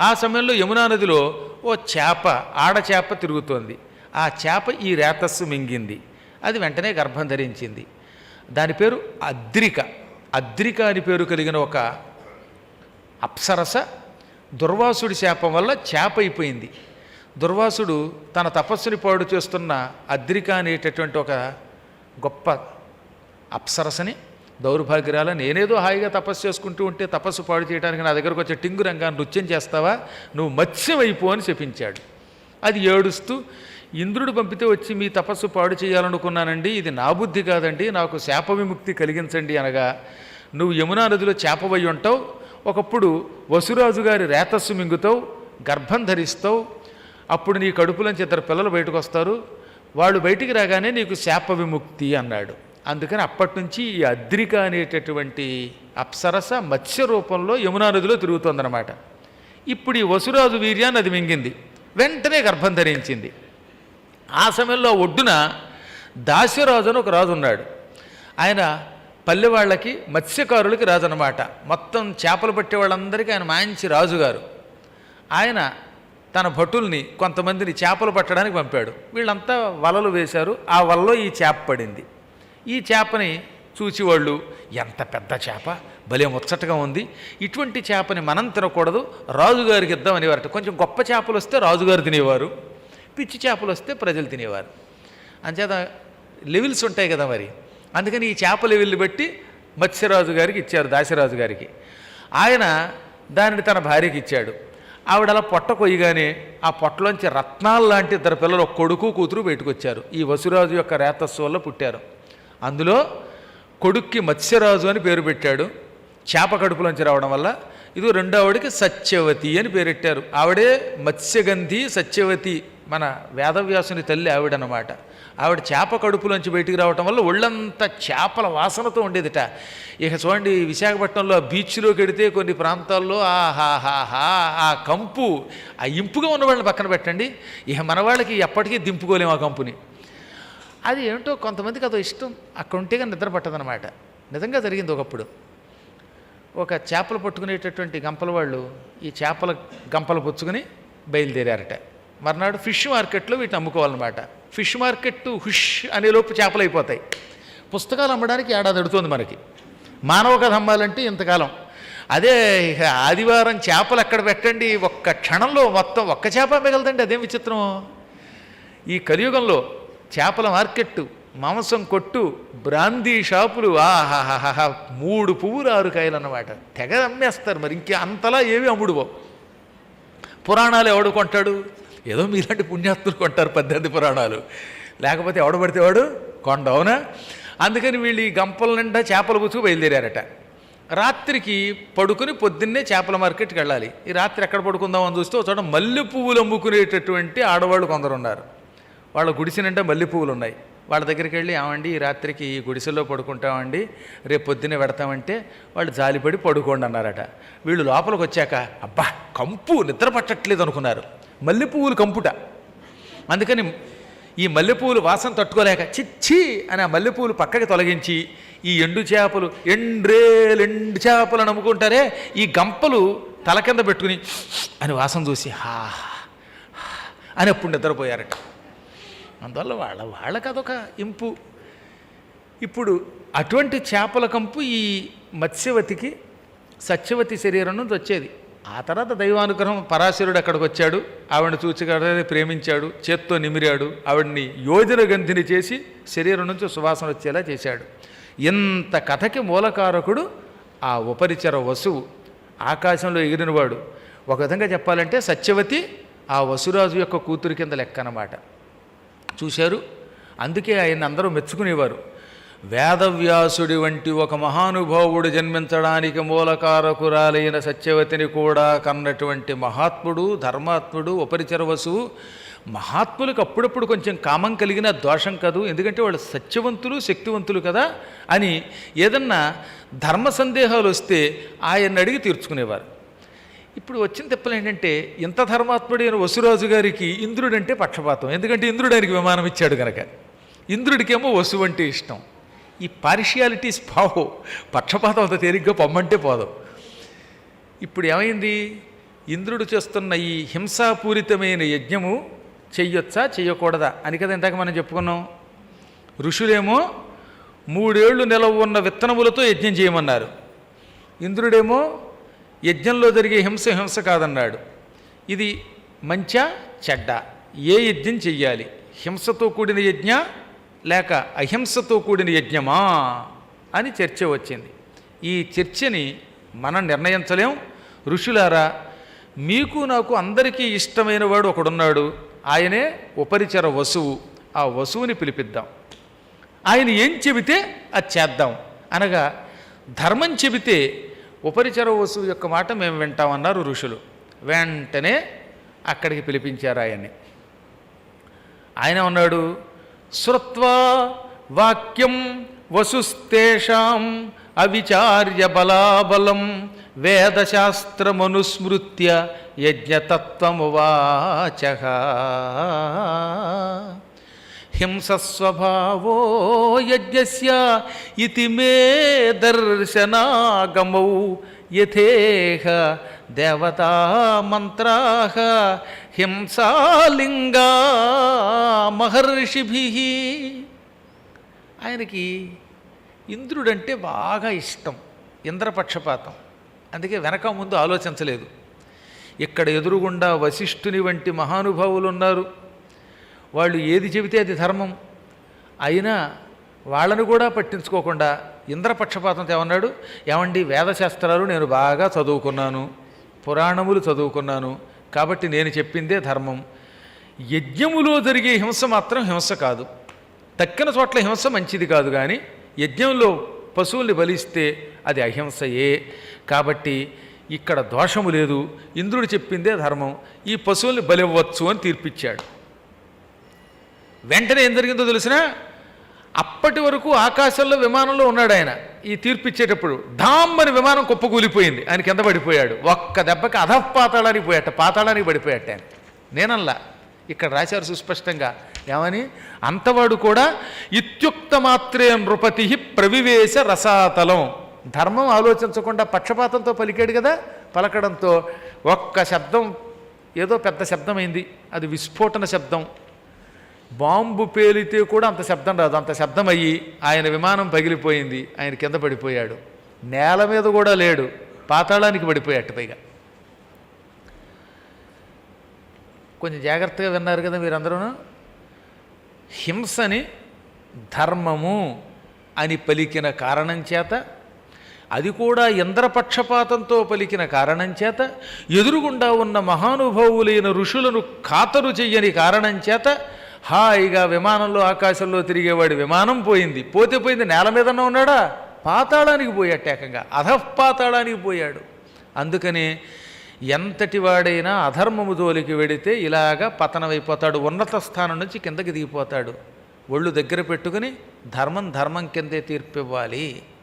ఆ సమయంలో యమునా నదిలో ఓ చేప ఆడచేప తిరుగుతోంది. ఆ చేప ఈ రేతస్సు మింగింది. అది వెంటనే గర్భం ధరించింది. దాని పేరు అద్రిక. అద్రిక అని పేరు కలిగిన ఒక అప్సరస దుర్వాసుడి శాపం వల్ల చేప అయిపోయింది. దుర్వాసుడు తన తపస్సుని పాడు చేస్తున్న అద్రిక అనేటటువంటి ఒక గొప్ప అప్సరసని దౌర్భాగ్యాల నేనేదో హాయిగా తపస్సు చేసుకుంటూ ఉంటే తపస్సు పాడు చేయడానికి నా దగ్గరకు వచ్చే టింగు రంగా నృత్యం చేస్తావా? నువ్వు మత్స్యం అని చెప్పించాడు. అది ఏడుస్తూ ఇంద్రుడు పంపితే వచ్చి మీ తపస్సు పాడు చేయాలనుకున్నానండి ఇది నా బుద్ధి కాదండి నాకు శాప విముక్తి కలిగించండి అనగా నువ్వు యమునా నదిలో చేపవై ఉంటావు ఒకప్పుడు వసురాజు గారి రేతస్సు మింగుతావు గర్భం ధరిస్తావు అప్పుడు నీ కడుపులోంచి ఇద్దరు పిల్లలు బయటకు వస్తారు వాళ్ళు బయటికి రాగానే నీకు శాప విముక్తి అన్నాడు. అందుకని అప్పటి నుంచి ఈ అద్రిక అనేటటువంటి అప్సరస మత్స్య రూపంలో యమునా నదిలో తిరుగుతోందనమాట ఇప్పుడు ఈ వసురాజు వీర్యాన్ని అది మింగింది. వెంటనే గర్భం ధరించింది. ఆ సమయంలో ఒడ్డున దాస్యరాజు అని ఒక రాజు ఉన్నాడు. ఆయన పల్లె వాళ్ళకి మత్స్యకారులకి రాజు అనమాట మొత్తం చేపలు పట్టే వాళ్ళందరికీ ఆయన మంచి రాజుగారు. ఆయన తన భటుల్ని కొంతమందిని చేపలు పట్టడానికి పంపాడు. వీళ్ళంతా వలలు వేశారు. ఆ వలలో ఈ చేప పడింది. ఈ చేపని చూసేవాళ్ళు ఎంత పెద్ద చేప భలే ముచ్చటగా ఉంది. ఇటువంటి చేపని మనం తినకూడదు రాజుగారికి ఇద్దాం అనేవారట కొంచెం గొప్ప చేపలు వస్తే రాజుగారు తినేవారు పిచ్చి చేపలు వస్తే ప్రజలు తినేవారు. అంచేత లెవెల్స్ ఉంటాయి కదా మరి. అందుకని ఈ చేప లెవెల్ని బట్టి మత్స్యరాజు గారికి ఇచ్చారు దాసిరాజు గారికి ఆయన దానిని తన భార్యకి ఇచ్చాడు. ఆవిడ అలా పొట్ట కొయ్యగానే ఆ పొట్టలోంచి రత్నాలు లాంటి ఇద్దరు పిల్లలు కొడుకు కూతురు బయటకొచ్చారు. ఈ వసురాజు యొక్క రేతస్సు వల్ల పుట్టారు. అందులో కొడుక్కి మత్స్యరాజు అని పేరు పెట్టాడు. చేప కడుపులోంచి రావడం వల్ల ఇది రెండో ఆవిడకి సత్యవతి అని పేరెట్టారు. ఆవిడే మత్స్యగంధి సత్యవతి మన వేదవ్యాసుని తల్లి ఆవిడనమాట. ఆవిడ చేప కడుపులోంచి బయటికి రావటం వల్ల ఒళ్ళంతా చేపల వాసనతో ఉండేదిట. ఇక చూడండి విశాఖపట్నంలో ఆ బీచ్లోకి వెడితే కొన్ని ప్రాంతాల్లో ఆహాహాహా ఆ కంపు ఆ ఇంపుగా ఉన్న వాళ్ళని పక్కన పెట్టండి. ఇక మన వాళ్ళకి ఎప్పటికీ దింపుకోలేము ఆ కంపుని. అది ఏంటో కొంతమందికి అదో ఇష్టం. అక్కడ ఉంటే కానీ నిద్ర పట్టదనమాట నిజంగా జరిగింది ఒకప్పుడు. ఒక చేపలు పట్టుకునేటటువంటి గంపల వాళ్ళు ఈ చేపల గంపలు పుచ్చుకుని బయలుదేరారట. మర్నాడు ఫిష్ మార్కెట్లో వీటిని అమ్ముకోవాలన్నమాట. ఫిష్ మార్కెట్ హుష్ అనే లోపు చేపలు అయిపోతాయి. పుస్తకాలు అమ్మడానికి ఏడాది అడుతుంది మనకి. మానవ కథ అమ్మాలంటే ఇంతకాలం. అదే ఆదివారం చేపలు అక్కడ పెట్టండి? ఒక్క క్షణంలో మొత్తం ఒక్క చేప మిగలదండి. అదేం విచిత్రం. ఈ కలియుగంలో చేపల మార్కెట్టు మాంసం కొట్టు బ్రాందీ షాపులు ఆహాహాహా మూడు పువ్వులు ఆరు కాయలు అన్నమాట తెగ అమ్మేస్తారు మరి ఇంకే అంతలా ఏవి అమ్ముడువో. పురాణాలు ఎవడు కొంటాడు? ఏదో మీలాంటి పుణ్యాత్తులు కొంటారు పద్దెనిమిది పురాణాలు. లేకపోతే ఎవడు పడితే వాడు కొండ అవునా? అందుకని వీళ్ళు ఈ గంపల నిండా చేపల పుచ్చుకు బయలుదేరారట. రాత్రికి పడుకుని పొద్దున్నే చేపల మార్కెట్కి వెళ్ళాలి. ఈ రాత్రి ఎక్కడ పడుకుందామని చూస్తే ఒక చోట మల్లె పువ్వులు అమ్ముకునేటటువంటి ఆడవాళ్ళు కొందరు ఉన్నారు వాళ్ళ గుడిసె నిండా మల్లె పువ్వులు ఉన్నాయి వాళ్ళ దగ్గరికి వెళ్ళి ఏమండి ఈ రాత్రికి ఈ గుడిసెలో పడుకుంటామండి రేపు పొద్దున్నే పెడతామంటే వాళ్ళు జాలిపడి పడుకోండి అన్నారట. వీళ్ళు లోపలికి వచ్చాక అబ్బా కంపు నిద్ర పట్టట్లేదు అనుకున్నారు. మల్లె పువ్వులు కంపుట. అందుకని ఈ మల్లెపూలు వాసన తట్టుకోలేక చిచ్చి అని ఆ మల్లెపూలు పక్కకి తొలగించి ఈ ఎండు చేపలు ఎండ్రేలు ఎండు చేపలు నమ్ముకుంటారే ఈ గంపలు తల కింద పెట్టుకుని అని వాసన చూసి హా అని అప్పుడు నిద్రపోయారట. అందువల్ల వాళ్ళ వాళ్ళకి అదొక ఇంపు. ఇప్పుడు అటువంటి చేపల కంపు ఈ మత్స్యవతికి సత్యవతి శరీరం నుంచి వచ్చేది. ఆ తర్వాత దైవానుగ్రహం పరాశరుడు అక్కడికి వచ్చాడు. ఆవిడని చూచి ప్రేమించాడు చేత్తో నిమిరాడు ఆవిడ్ని యోజన గంధిని చేసి శరీరం నుంచి సువాసన వచ్చేలా చేశాడు. ఇంత కథకి మూలకారకుడు ఆ ఉపరిచర వసువు ఆకాశంలో ఎగిరినవాడు. ఒక విధంగా చెప్పాలంటే సత్యవతి ఆ వసురాజు యొక్క కూతురు కింద లెక్క అన్నమాట. చూశారు. అందుకే ఆయన అందరూ మెచ్చుకునేవారు. వేదవ్యాసుడి వంటి ఒక మహానుభావుడు జన్మించడానికి మూలకారకురాలైన సత్యవతిని కూడా కన్నటువంటి మహాత్ముడు ధర్మాత్ముడు ఉపరిచరవసు మహాత్ములకు అప్పుడప్పుడు కొంచెం కామం కలిగిన దోషం కాదు ఎందుకంటే వాళ్ళు సత్యవంతులు శక్తివంతులు కదా అని ఏదన్నా ధర్మ సందేహాలు వస్తే ఆయన్ని అడిగి తీర్చుకునేవారు. ఇప్పుడు వచ్చిన తిప్పలు ఏంటంటే ఇంత ధర్మాత్ముడైన వసురాజు గారికి ఇంద్రుడంటే పక్షపాతం. ఎందుకంటే ఇంద్రుడు ఆయనకి విమానం ఇచ్చాడు కనుక ఇంద్రుడికేమో వసు అంటే ఇష్టం. ఈ పార్షియాలిటీస్ పావు పక్షపాతం అంత తేలిగ్గా పొమ్మంటే పోదాం. ఇప్పుడు ఏమైంది? ఇంద్రుడు చేస్తున్న ఈ హింసాపూరితమైన యజ్ఞము చెయ్యొచ్చా చెయ్యకూడదా అని కదా ఇందాక మనం చెప్పుకున్నాం. ఋషులేమో మూడేళ్ళు నిలవ ఉన్న విత్తనములతో యజ్ఞం చేయమన్నారు. ఇంద్రుడేమో యజ్ఞంలో జరిగే హింస హింస కాదన్నాడు. ఇది మంచా చెడ్డ? ఏ యజ్ఞం చెయ్యాలి? హింసతో కూడిన యజ్ఞ లేక అహింసతో కూడిన యజ్ఞమా? అని చర్చ వచ్చింది. ఈ చర్చని మనం నిర్ణయించలేం. ఋషులారా మీకు నాకు అందరికీ ఇష్టమైన వాడు ఒకడున్నాడు. ఆయనే ఉపరిచర వసువు. ఆ వసువుని పిలిపిద్దాం. ఆయన ఏం చెబితే అది చేద్దాం. అనగా ధర్మం చెబితే ఉపరిచర వసువు యొక్క మాట మేము వింటామన్నారు ఋషులు. వెంటనే అక్కడికి పిలిపించారు ఆయన్ని. ఆయన ఉన్నాడు శ్రుత్వా వాక్యం వసుస్తేషాం అవిచార్య బలాబలం వేదశాస్త్రమనుస్మృత్య యజ్ఞతత్వమువాచ. హింసస్వభావో యజ్ఞస్య ఇతి మే దర్శనాగమౌ యథేహ దేవతా మంత్రా హింసాలింగా మహర్షిభి. ఆయనకి ఇంద్రుడంటే బాగా ఇష్టం ఇంద్రపక్షపాతం. అందుకే వెనక ముందు ఆలోచించలేదు. ఇక్కడ ఎదురుగుండా వశిష్ఠుని వంటి మహానుభావులు ఉన్నారు వాళ్ళు ఏది చెబితే అది ధర్మం. అయినా వాళ్ళను కూడా పట్టించుకోకుండా ఇంద్రపక్షపాతంతో ఏమన్నాడు? ఏమండి వేదశాస్త్రాలు నేను బాగా చదువుకున్నాను పురాణములు చదువుకున్నాను కాబట్టి నేను చెప్పిందే ధర్మం. యజ్ఞములో జరిగే హింస మాత్రం హింస కాదు. తక్కిన చోట్ల హింస మంచిది కాదు కానీ యజ్ఞంలో పశువుల్ని బలిస్తే అది అహింసయే. కాబట్టి ఇక్కడ దోషము లేదు. ఇంద్రుడు చెప్పిందే ధర్మం. ఈ పశువుల్ని బలివ్వచ్చు అని తీర్పిచ్చాడు. వెంటనే ఏం జరిగిందో తెలిసిన అప్పటి వరకు ఆకాశంలో విమానంలో ఉన్నాడు ఆయన. ఈ తీర్పిచ్చేటప్పుడు ధామ్ అని విమానం కుప్పకూలిపోయింది. ఆయన కింద పడిపోయాడు? ఒక్క దెబ్బకి అధపాతాళానికి పోయాట పాతాళానికి పడిపోయాట ఆయన. నేనల్లా ఇక్కడ రాశారు సుస్పష్టంగా. ఏమని? అంతవాడు కూడా ఇత్యుక్త మాత్రే నృపతి ప్రవివేశ రసాతలం. ధర్మం ఆలోచించకుండా పక్షపాతంతో పలికాడు కదా పలకడంతో ఒక్క శబ్దం ఏదో పెద్ద శబ్దమైంది. అది విస్ఫోటన శబ్దం. బాంబు పేలితే కూడా అంత శబ్దం రాదు. అంత శబ్దం అయ్యి ఆయన విమానం పగిలిపోయింది. ఆయన కింద పడిపోయాడు. నేల మీద కూడా లేడు. పాతాళానికి పడిపోయాట పైగా. కొంచెం జాగ్రత్తగా విన్నారు కదా మీరందరూ హింసని ధర్మము అని పలికిన కారణం చేత అది కూడా ఇంద్రపక్షపాతంతో పలికిన కారణం చేత ఎదురుగుండా ఉన్న మహానుభావులైన ఋషులను ఖాతరు చెయ్యని కారణం చేత హాయిగా విమానంలో ఆకాశంలో తిరిగేవాడు విమానం పోయింది. పోతే పోయింది నేల మీదనే ఉన్నాడా? పాతాళానికి పోయాడు ఏకంగా. అధపాతాళానికి పోయాడు. అందుకని ఎంతటి వాడైనా అధర్మము జోలికి వెడితే ఇలాగా పతనమైపోతాడు. ఉన్నత స్థానం నుంచి కిందకి దిగిపోతాడు. ఒళ్ళు దగ్గర పెట్టుకుని ధర్మం ధర్మం కిందే తీర్పివ్వాలి.